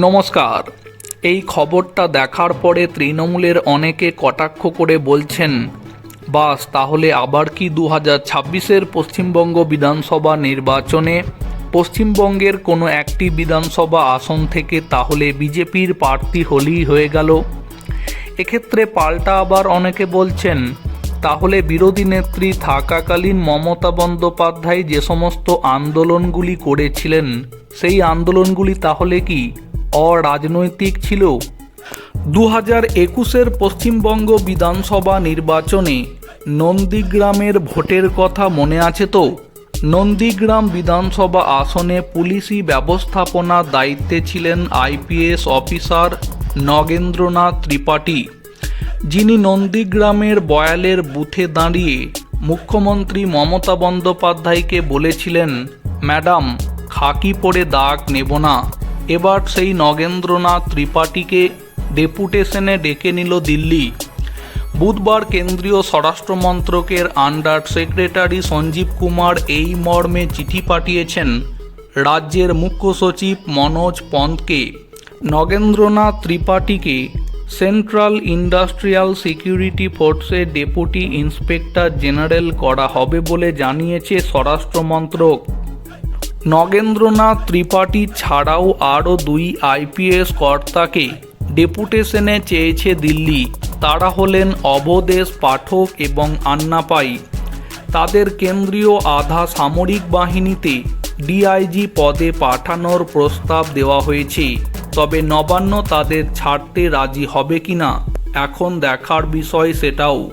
নমস্কার। এই খবরটা দেখার পরে তৃণমূলের অনেকে কটাক্ষ করে বলছেন, বাস, তাহলে আবার কি দু হাজার ছাব্বিশের পশ্চিমবঙ্গ বিধানসভা নির্বাচনে পশ্চিমবঙ্গের কোনো একটি বিধানসভা আসন থেকে তাহলে বিজেপির প্রার্থী হলেই হয়ে গেল? এক্ষেত্রে পাল্টা আবার অনেকে বলছেন, তাহলে বিরোধী নেত্রী থাকাকালীন মমতা বন্দ্যোপাধ্যায় যে সমস্ত আন্দোলনগুলি করেছিলেন, সেই আন্দোলনগুলি তাহলে কি অরাজনৈতিক ছিল। দু হাজার একুশের পশ্চিমবঙ্গ বিধানসভা নির্বাচনে নন্দীগ্রামের ভোটের কথা মনে আছে তো? নন্দীগ্রাম বিধানসভা আসনে পুলিশি ব্যবস্থাপনার দায়িত্বে ছিলেন আইপিএস অফিসার নগেন্দ্রনাথ ত্রিপাঠী, যিনি নন্দীগ্রামের বয়ালের বুথে দাঁড়িয়ে মুখ্যমন্ত্রী মমতা বন্দ্যোপাধ্যায়কে বলেছিলেন, ম্যাডাম, খাকি পরে দাগ নেব না। এবার সেই নগেন্দ্রনাথ ত্রিপাঠীকে ডেপুটেশনে ডেকে নিল দিল্লি। বুধবার কেন্দ্রীয় স্বরাষ্ট্রমন্ত্রকের আন্ডার সেক্রেটারি সঞ্জীব কুমার এই মর্মে চিঠি পাঠিয়েছেন রাজ্যের মুখ্য সচিব মনোজ পন্তকে। নগেন্দ্রনাথ ত্রিপাঠীকে সেন্ট্রাল ইন্ডাস্ট্রিয়াল সিকিউরিটি ফোর্সের ডেপুটি ইন্সপেক্টর জেনারেল করা হবে বলে জানিয়েছে স্বরাষ্ট্রমন্ত্রক। নগেন্দ্রনাথ ত্রিপাঠী ছাড়াও আরও দুই আইপিএস কর্তাকে ডেপুটেশনে চেয়েছে দিল্লি। তারা হলেন অবদেশ পাঠক এবং আন্নাপাই। তাদের কেন্দ্রীয় আধা সামরিক বাহিনীতে ডিআইজি পদে পাঠানোর প্রস্তাব দেওয়া হয়েছে। তবে নবান্ন তাদের ছাড়তে রাজি হবে কিনা, এখন দেখার বিষয় সেটাও।